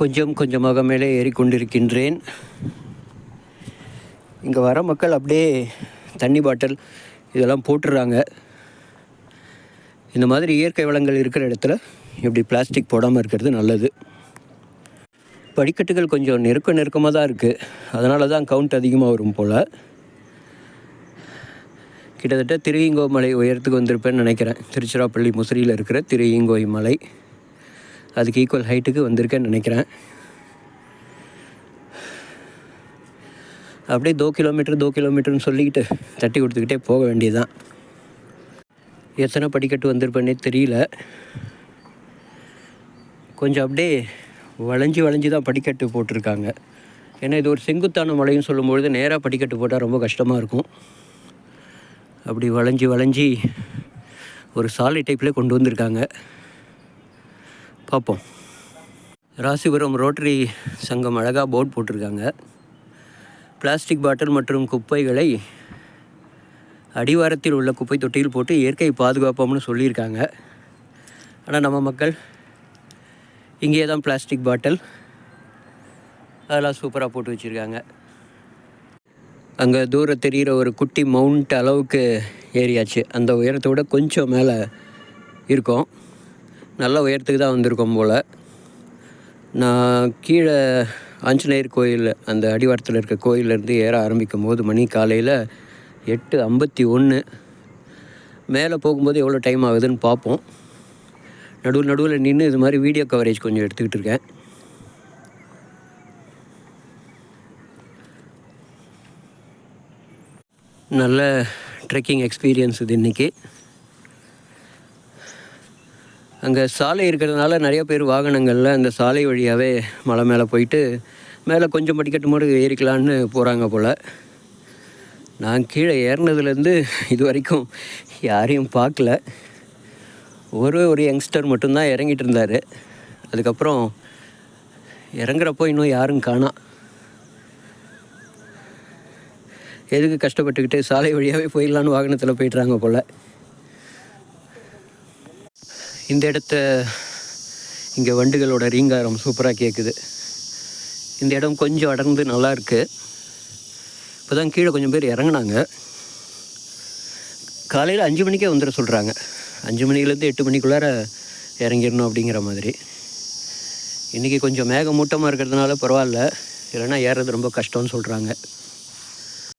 கொஞ்சம் கொஞ்சமாக மேலே ஏறிக்கொண்டிருக்கின்றேன். இங்கே வர மக்கள் அப்படியே தண்ணி பாட்டில் இதெல்லாம் போட்டுடுறாங்க இந்த மாதிரி இயற்கை வளங்கள் இருக்கிற இடத்துல இப்படி பிளாஸ்டிக் போடாமல் இருக்கிறது நல்லது. படிக்கட்டுகள் கொஞ்சம் நெருக்க நெருக்கமாக தான் இருக்குது அதனால தான் கவுண்ட் அதிகமாக வரும் போல். கிட்டத்தட்ட திருவிங்கோ மலை உயரத்துக்கு வந்திருப்பேன்னு நினைக்கிறேன். திருச்சிராப்பள்ளி முசிறியில் இருக்கிற திருவிங்கோய் மலை. அதுக்கு ஈக்குவல் ஹைட்டுக்கு வந்திருக்கேன்னு நினைக்கிறேன். அப்படியே தோ கிலோமீட்டர் தோ கிலோமீட்டர்னு சொல்லிக்கிட்டு தட்டி கொடுத்துக்கிட்டே போக வேண்டியதுதான். எத்தனை படிக்கட்டு வந்திருப்பேனே தெரியல. கொஞ்சம் அப்படியே வளைஞ்சி வளைஞ்சி தான் படிக்கட்டு போட்டிருக்காங்க. ஏன்னா இது ஒரு செங்குத்தான மலைன்னு சொல்லும்பொழுது நேராக படிக்கட்டு போட்டால் ரொம்ப கஷ்டமாக இருக்கும். அப்படி வளைஞ்சி வளைஞ்சி ஒரு சாலை டைப்பில் கொண்டு வந்திருக்காங்க. பார்ப்போம். ராசிபுரம் ரோட்டரி சங்கம் அழகாக போர்ட் போட்டிருக்காங்க. பிளாஸ்டிக் பாட்டில் மற்றும் குப்பைகளை அடிவாரத்தில் உள்ள குப்பை தொட்டியில் போட்டு இயற்கை பாதுகாப்போம்னு சொல்லியிருக்காங்க. ஆனால் நம்ம மக்கள் இங்கே தான் பிளாஸ்டிக் பாட்டில் அதெல்லாம் சூப்பராக போட்டு வச்சுருக்காங்க. அங்கே தூர தெரிகிற ஒரு குட்டி மவுண்ட் அளவுக்கு ஏரியாச்சு அந்த உயரத்தை விட கொஞ்சம் மேலே இருக்கும். நல்ல உயரத்துக்கு தான் வந்திருக்கோம் போல். நான் கீழே ஆஞ்சநேயர் கோயில் அந்த அடிவாரத்தில் இருக்க கோயிலேருந்து ஏற ஆரம்பிக்கும் போது மணி காலையில் எட்டு ஐம்பத்தி ஒன்று மேலே போகும்போது எவ்வளோ டைம் ஆகுதுன்னு பார்ப்போம். நடுவில் நடுவில் நின்று இது மாதிரி வீடியோ கவரேஜ் கொஞ்சம் எடுத்துக்கிட்டு இருக்கேன். நல்ல ட்ரெக்கிங் எக்ஸ்பீரியன்ஸ் இது இன்றைக்கி அங்கே சாலை இருக்கிறதுனால நிறைய பேர் வாகனங்களில் அந்த சாலை வழியாகவே மலை மேலே போயிட்டு மேலே கொஞ்சம் படிக்கட்டு மட்டும் ஏறிக்கலான்னு போகிறாங்க போல். நான் கீழே ஏறினதுலேருந்து இது வரைக்கும் யாரையும் பார்க்கல. ஒரு ஒரு யங்ஸ்டர் மட்டும்தான் இறங்கிட்டு இருந்தார். அதுக்கப்புறம் இறங்குறப்போ இன்னும் யாரும் காணா. எதுக்கு கஷ்டப்பட்டுக்கிட்டு சாலை வழியாகவே போயிடலான்னு வாகனத்தில் போயிட்டுறாங்க போல். இந்த இடத்த இங்கே வண்டுகளோட ரீங்காரம் சூப்பராக கேட்குது இந்த இடம் கொஞ்சம் அடர்ந்து நல்லா இருக்குது இப்போ தான் கீழே கொஞ்சம் பேர் இறங்குனாங்க. காலையில் அஞ்சு மணிக்கே வந்துட சொல்கிறாங்க அஞ்சு மணிலேருந்து எட்டு மணிக்குள்ளார இறங்கிடணும் அப்படிங்கிற மாதிரி. இன்றைக்கி கொஞ்சம் மேகமூட்டமாக இருக்கிறதுனால பரவாயில்ல. இல்லைன்னா ஏறுறது ரொம்ப கஷ்டம்னு சொல்கிறாங்க